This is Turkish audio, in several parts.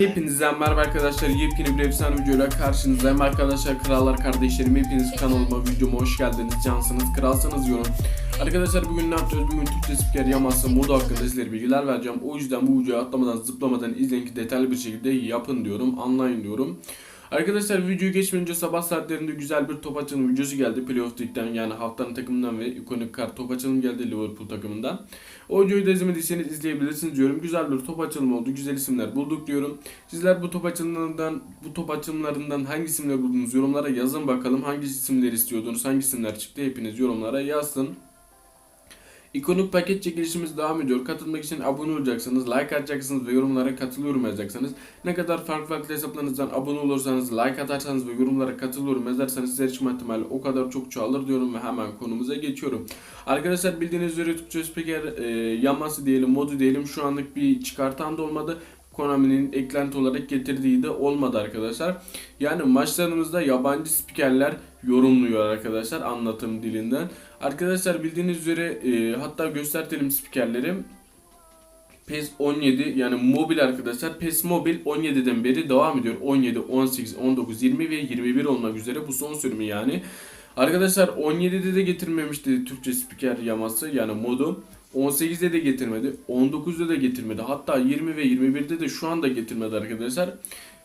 Hepinize merhaba arkadaşlar. Yepyeni bir efsane videoyla karşınızdayım arkadaşlar. Krallar kardeşlerim hepiniz kanalıma videoma hoş geldiniz. Cansınız, kralsanız diyorum. Arkadaşlar bugün ne yapacağız? Bugün Türkçe spiker yaması modu hakkında sizlere bilgiler vereceğim. O yüzden bu videoyu atlamadan zıplamadan izleyin ki detaylı bir şekilde yapın diyorum. Anlayın diyorum. Arkadaşlar videoyu geçmeden önce sabah saatlerinde güzel bir top açılım videosu geldi. Playoff League'den yani haftanın takımından ve ikonik kart top açılım geldi Liverpool takımından. O videoyu da izlemediyseniz izleyebilirsiniz diyorum. Güzel bir top açılımı oldu. Güzel isimler bulduk diyorum. Sizler bu top açılımlarından bu top açılımlarından hangi isimleri buldunuz yorumlara yazın bakalım. Hangi isimleri istiyordunuz? Hangi isimler çıktı? Hepiniz yorumlara yazın. İkonik paket çekilişimiz devam ediyor. Katılmak için abone olacaksınız, like atacaksınız ve yorumlara katılıyorum yazacaksınız. Ne kadar farklı farklı hesaplarınızdan abone olursanız, like atarsanız ve yorumlara katılıyorum yazarsanız size erişme ihtimali o kadar çok çoğalır diyorum ve hemen konumuza geçiyorum. Arkadaşlar bildiğiniz üzere Türkçe Speaker e, yaması diyelim, modu diyelim şu anlık bir çıkartan da olmadı. Konami'nin eklenti olarak getirdiği de olmadı arkadaşlar. Yani maçlarımızda yabancı spikerler yorumluyor arkadaşlar anlatım dilinden. Arkadaşlar bildiğiniz üzere e, hatta göstertelim spikerleri. PES 17 yani mobil arkadaşlar PES Mobil 17'den beri devam ediyor. 17, 18, 19, 20 ve 21 olmak üzere bu son sürümü yani. Arkadaşlar 17'de de getirmemişti Türkçe spiker yaması yani modu. 18'de de getirmedi. 19'da da getirmedi. Hatta 20 ve 21'de de şu anda getirmedi arkadaşlar.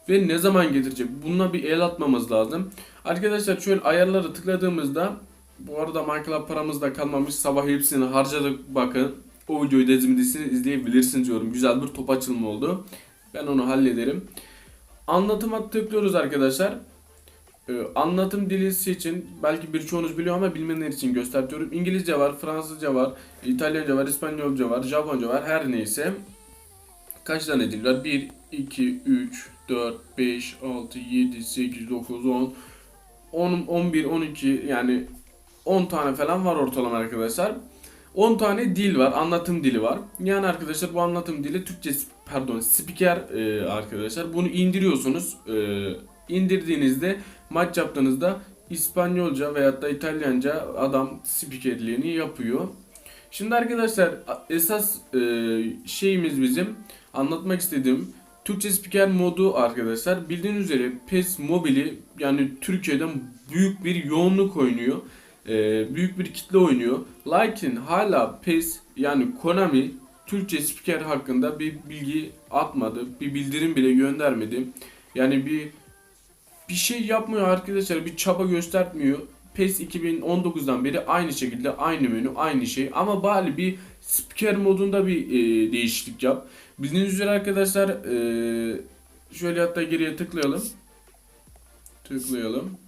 Ve ne zaman getirecek? Bununla bir el atmamız lazım. Arkadaşlar şöyle ayarları tıkladığımızda bu arada Minecraft paramız da kalmamış. Sabah hepsini harcadık bakın. O videoyu da izlemediyseniz izleyebilirsiniz diyorum. Güzel bir top açılımı oldu. Ben onu hallederim. Anlatıma tıklıyoruz arkadaşlar. Ee, anlatım dili için belki birçoğunuz biliyor ama bilmeyenler için gösteriyorum. İngilizce var, Fransızca var, İtalyanca var, İspanyolca var, Japonca var her neyse. Kaç tane dil var? 1, 2, 3, 4, 5, 6, 7, 8, 9, 10, 10, 11, 12 yani 10 tane falan var ortalama arkadaşlar. 10 tane dil var, anlatım dili var. Yani arkadaşlar bu anlatım dili Türkçe pardon spiker e, arkadaşlar. Bunu indiriyorsunuz. E, indirdiğinizde maç yaptığınızda İspanyolca veyahut da İtalyanca adam spikerliğini yapıyor. Şimdi arkadaşlar esas e, şeyimiz bizim anlatmak istediğim Türkçe spiker modu arkadaşlar. Bildiğiniz üzere PES Mobil'i yani Türkiye'den büyük bir yoğunluk oynuyor. E, büyük bir kitle oynuyor. Lakin hala PES yani Konami Türkçe spiker hakkında bir bilgi atmadı. Bir bildirim bile göndermedi. Yani bir bir şey yapmıyor arkadaşlar. Bir çaba göstermiyor. PES 2019'dan beri aynı şekilde aynı menü aynı şey ama bari bir spiker modunda bir e, değişiklik yap. Bildiğiniz üzere arkadaşlar e, şöyle hatta geriye tıklayalım. Tıklayalım.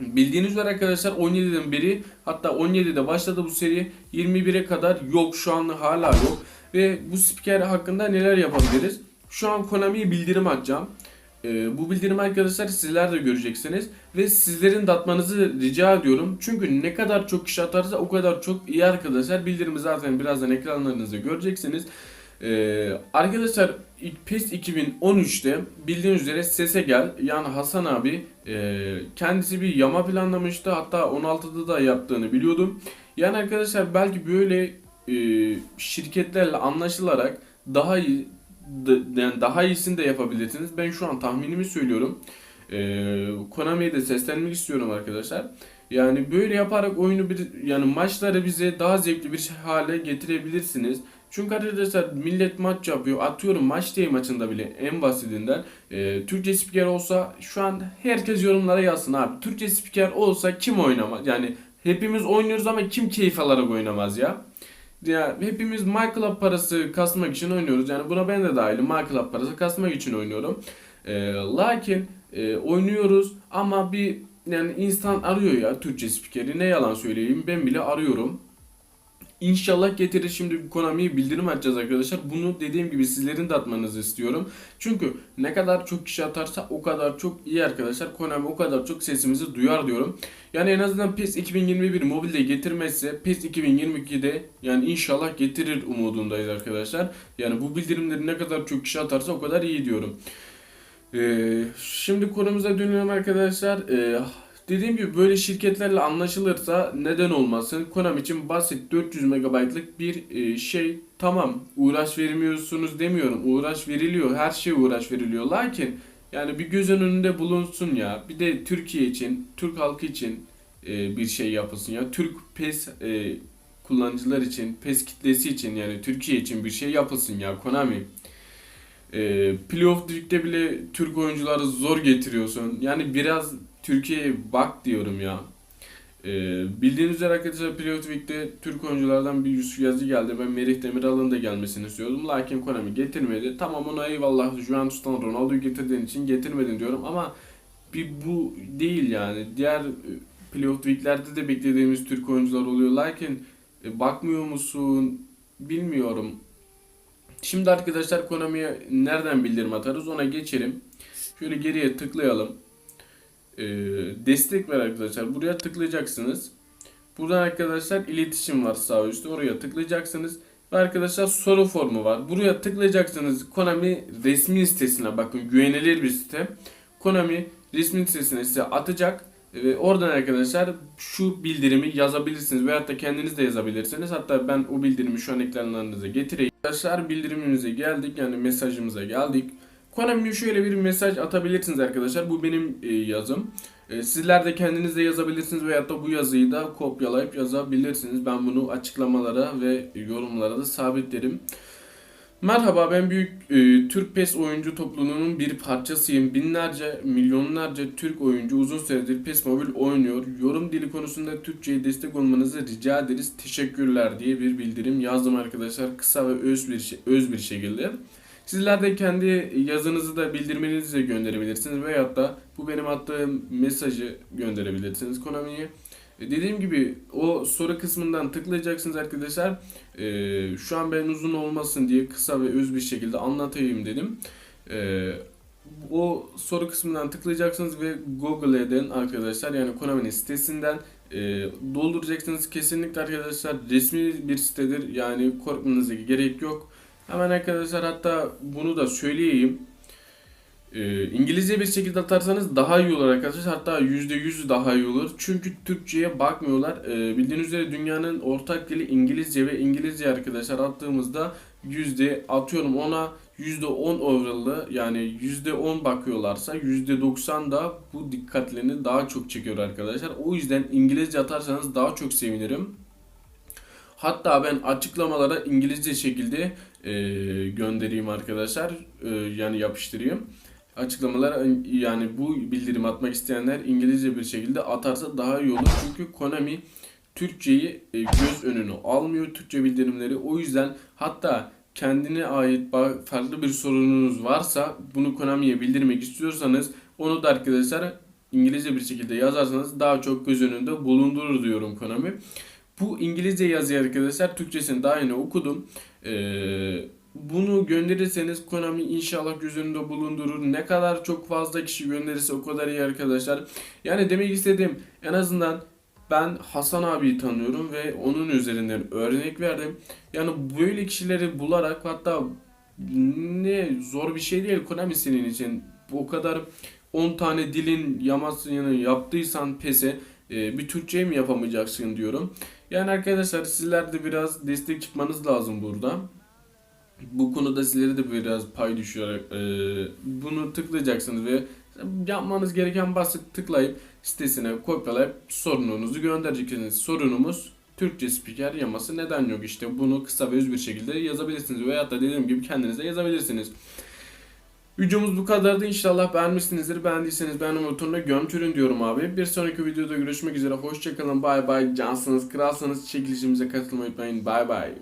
Bildiğiniz üzere arkadaşlar 17'den beri hatta 17'de başladı bu seri 21'e kadar yok şu an hala yok. Ve bu spiker hakkında neler yapabiliriz? Şu an Konami'ye bildirim atacağım. Ee, bu bildirim arkadaşlar sizler de göreceksiniz. Ve sizlerin de atmanızı rica ediyorum. Çünkü ne kadar çok kişi atarsa o kadar çok iyi arkadaşlar. Bildirimi zaten birazdan ekranlarınızda göreceksiniz. Ee, arkadaşlar PES 2013'te bildiğiniz üzere sese gel yani Hasan abi e, kendisi bir yama planlamıştı hatta 16'da da yaptığını biliyordum. Yani arkadaşlar belki böyle e, şirketlerle anlaşılarak daha iyi yani daha iyisini de yapabilirsiniz. Ben şu an tahminimi söylüyorum. Ee, Konami'ye de seslenmek istiyorum arkadaşlar. Yani böyle yaparak oyunu bir yani maçları bize daha zevkli bir hale getirebilirsiniz. Çünkü arkadaşlar millet maç yapıyor. Atıyorum maç değil maçında bile en basitinden. Ee, Türkçe spiker olsa şu an herkes yorumlara yazsın abi. Türkçe spiker olsa kim oynamaz? Yani hepimiz oynuyoruz ama kim keyif alarak oynamaz ya? Ya hepimiz MyClub parası kasmak için oynuyoruz. Yani buna ben de dahilim. MyClub parası kasmak için oynuyorum. Ee, lakin e, oynuyoruz ama bir yani insan arıyor ya Türkçe spikeri. Ne yalan söyleyeyim ben bile arıyorum. İnşallah getirir şimdi Konami'ye bildirim açacağız arkadaşlar. Bunu dediğim gibi sizlerin de atmanızı istiyorum. Çünkü ne kadar çok kişi atarsa o kadar çok iyi arkadaşlar. Konami o kadar çok sesimizi duyar diyorum. Yani en azından PES 2021 mobilde getirmezse PES 2022'de yani inşallah getirir umudundayız arkadaşlar. Yani bu bildirimleri ne kadar çok kişi atarsa o kadar iyi diyorum. Ee, şimdi konumuza dönelim arkadaşlar. Ee, Dediğim gibi böyle şirketlerle anlaşılırsa neden olmasın? Konami için basit 400 MB'lık bir e, şey tamam uğraş vermiyorsunuz demiyorum. Uğraş veriliyor. Her şeye uğraş veriliyor. Lakin yani bir göz önünde bulunsun ya. Bir de Türkiye için, Türk halkı için e, bir şey yapılsın ya. Türk PES e, kullanıcılar için, PES kitlesi için yani Türkiye için bir şey yapılsın ya Konami. E, Playoff League'de bile Türk oyuncuları zor getiriyorsun. Yani biraz Türkiye'ye bak diyorum ya. E, bildiğiniz üzere arkadaşlar Playoff League'de Türk oyunculardan bir Yusuf Yazıcı geldi. Ben Merih Demiral'ın da gelmesini istiyordum. Lakin Konami getirmedi. Tamam ona eyvallah Juventus'tan Ronaldo'yu getirdiğin için getirmedin diyorum ama bir bu değil yani. Diğer e, Playoff League'lerde de beklediğimiz Türk oyuncular oluyor. Lakin e, bakmıyor musun bilmiyorum. Şimdi arkadaşlar Konami'ye nereden bildirim atarız ona geçelim. Şöyle geriye tıklayalım. Ee, destek ver arkadaşlar. Buraya tıklayacaksınız. Buradan arkadaşlar iletişim var sağ üstte. Oraya tıklayacaksınız. Ve arkadaşlar soru formu var. Buraya tıklayacaksınız. Konami resmi sitesine bakın. Güvenilir bir site. Konami resmi sitesine size atacak. Ve oradan arkadaşlar şu bildirimi yazabilirsiniz veyahut da kendiniz de yazabilirsiniz. Hatta ben o bildirimi şu an ekranlarınıza getireyim. Arkadaşlar bildirimimize geldik yani mesajımıza geldik. Konami'ye şöyle bir mesaj atabilirsiniz arkadaşlar. Bu benim e, yazım. E, sizler de kendiniz de yazabilirsiniz veyahut da bu yazıyı da kopyalayıp yazabilirsiniz. Ben bunu açıklamalara ve yorumlara da sabitlerim. Merhaba ben büyük e, Türk PES oyuncu topluluğunun bir parçasıyım. Binlerce, milyonlarca Türk oyuncu uzun süredir PES Mobil oynuyor. Yorum dili konusunda Türkçe'ye destek olmanızı rica ederiz. Teşekkürler diye bir bildirim yazdım arkadaşlar. Kısa ve öz bir öz bir şekilde. Sizler de kendi yazınızı da bildirmenizi de gönderebilirsiniz veyahut da bu benim attığım mesajı gönderebilirsiniz Konami'ye. E, Dediğim gibi o soru kısmından tıklayacaksınız arkadaşlar. Ee, şu an ben uzun olmasın diye kısa ve öz bir şekilde anlatayım dedim. Ee, o soru kısmından tıklayacaksınız ve Google'den arkadaşlar yani Konami'nin sitesinden e, dolduracaksınız. Kesinlikle arkadaşlar resmi bir sitedir. Yani korkmanıza gerek yok. Hemen arkadaşlar hatta bunu da söyleyeyim. Ee, İngilizce bir şekilde atarsanız daha iyi olur arkadaşlar. Hatta %100 daha iyi olur. Çünkü Türkçe'ye bakmıyorlar. Ee, bildiğiniz üzere dünyanın ortak dili İngilizce ve İngilizce arkadaşlar attığımızda yüzde atıyorum ona %10 overall'ı yani %10 bakıyorlarsa %90 da bu dikkatlerini daha çok çekiyor arkadaşlar. O yüzden İngilizce atarsanız daha çok sevinirim. Hatta ben açıklamalara İngilizce şekilde e, göndereyim arkadaşlar. E, yani yapıştırayım. Açıklamalara yani bu bildirim atmak isteyenler İngilizce bir şekilde atarsa daha iyi olur. Çünkü Konami Türkçeyi e, göz önüne almıyor Türkçe bildirimleri. O yüzden hatta kendine ait farklı bir sorununuz varsa bunu Konami'ye bildirmek istiyorsanız onu da arkadaşlar İngilizce bir şekilde yazarsanız daha çok göz önünde bulundurur diyorum Konami. Bu İngilizce yazıyı arkadaşlar Türkçesini daha yeni okudum. Ee, bunu gönderirseniz Konami inşallah göz önünde bulundurur. Ne kadar çok fazla kişi gönderirse o kadar iyi arkadaşlar. Yani demek istediğim en azından ben Hasan abiyi tanıyorum ve onun üzerinden örnek verdim. Yani böyle kişileri bularak hatta ne zor bir şey değil Konami senin için. O kadar 10 tane dilin yamasını yaptıysan PES'e bir Türkçe mi yapamayacaksın diyorum. Yani arkadaşlar sizler de biraz destek çıkmanız lazım burada. Bu konuda sizlere de biraz pay düşüyor. E, bunu tıklayacaksınız ve yapmanız gereken basit tıklayıp sitesine kopyalayıp sorununuzu göndereceksiniz. Sorunumuz Türkçe spiker yaması neden yok işte bunu kısa ve öz bir şekilde yazabilirsiniz veya da dediğim gibi kendiniz de yazabilirsiniz. Videomuz bu kadardı. İnşallah beğenmişsinizdir. Beğendiyseniz beğenme butonuna gömçürün diyorum abi. Bir sonraki videoda görüşmek üzere. Hoşçakalın. Bay bay. Cansınız, kralsınız. Çekilişimize katılmayı unutmayın. Bay bay.